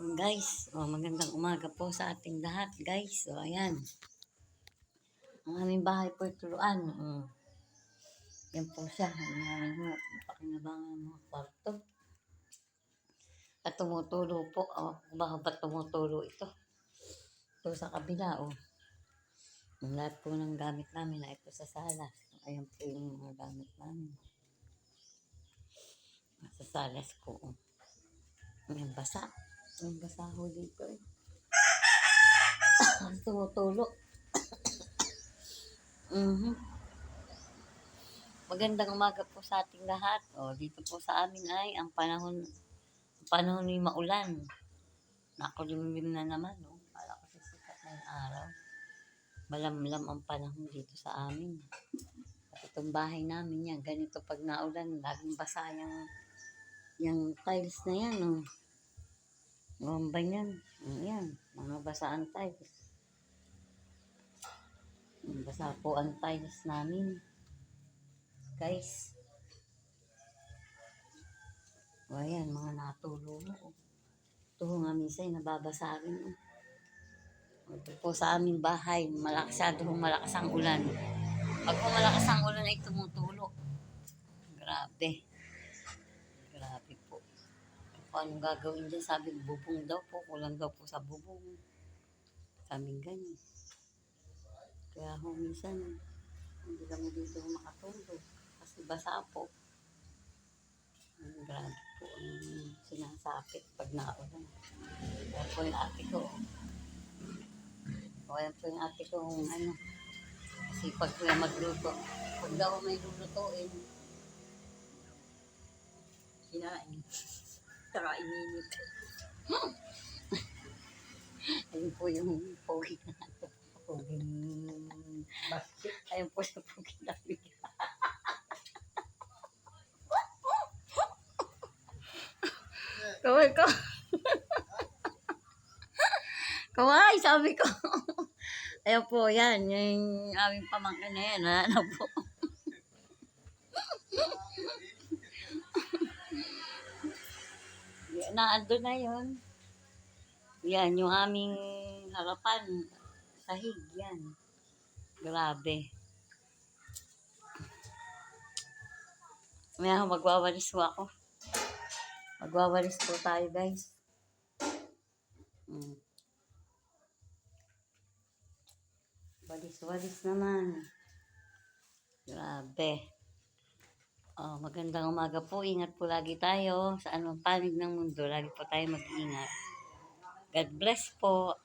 Guys, oh, magandang umaga po sa ating lahat, guys. So, ayan. Ang aming bahay po ay tuluan. Mm. Yan po siya. Ang aming pakinabangan ng mga kwarto. At tumutulo po. Oh, baka ba tumutulo ito? Ito sa kabila, oh. Ang lahat po ng gamit namin na ito sa salas. Ayan po yung mga gamit namin. Sa salas ko, oh. Ayan, basa. Ang basa ho dito eh. Tumutulo. mhm Magandang umaga po sa ating lahat. O, dito po sa amin ay ang panahon ang panahon ni maulan. Nakulimlim na naman, no? Para ko sisikat na yung araw. Malamlam ang panahon dito sa amin. At itong bahay namin yan, ganito pag naulan, laging basa yung, yung tiles na yan, no? Gamba yan. Ayan, mga basaan tiles. Basa po ang tiles namin. Guys. O ayan, mga natulo mo. oh. Ito nga minsan, nababasa rin. oh. Ito po sa aming bahay, malakas hong malakas ang ulan. Pag malakas ang ulan ay tumutulo. Grabe. Anong gagawin dyan, sabi bubong daw po, kulang daw po sa bubong. Sabi ganyan. Kaya ho, minsan, hindi kami dito makatulog. Kasi basa po. Ang grabe po ang sinasapit pag naulan. Kaya po yung ate ko. Yan po yung ate ko, ano, kasi pag kuya magluto, pag daw may lulutuin, kinain. Tara, ininit. Ayun po yung pogi na ito. Pogi. Basket. Ayun po yung pogi na bigla. Kaway ko. Kaway, sabi ko. Ayun po, yan. Yung aming pamangkin na yan. Ano po. Yan, naando na yun. Yan, yung aming harapan. Sahig, yan. Grabe. May magwawalis po ako. Magwawalis po tayo, guys. Mm. Walis-walis naman. Grabe. Oh, magandang umaga po. Ingat po lagi tayo sa anong panig ng mundo. Lagi po tayo mag-ingat. God bless po.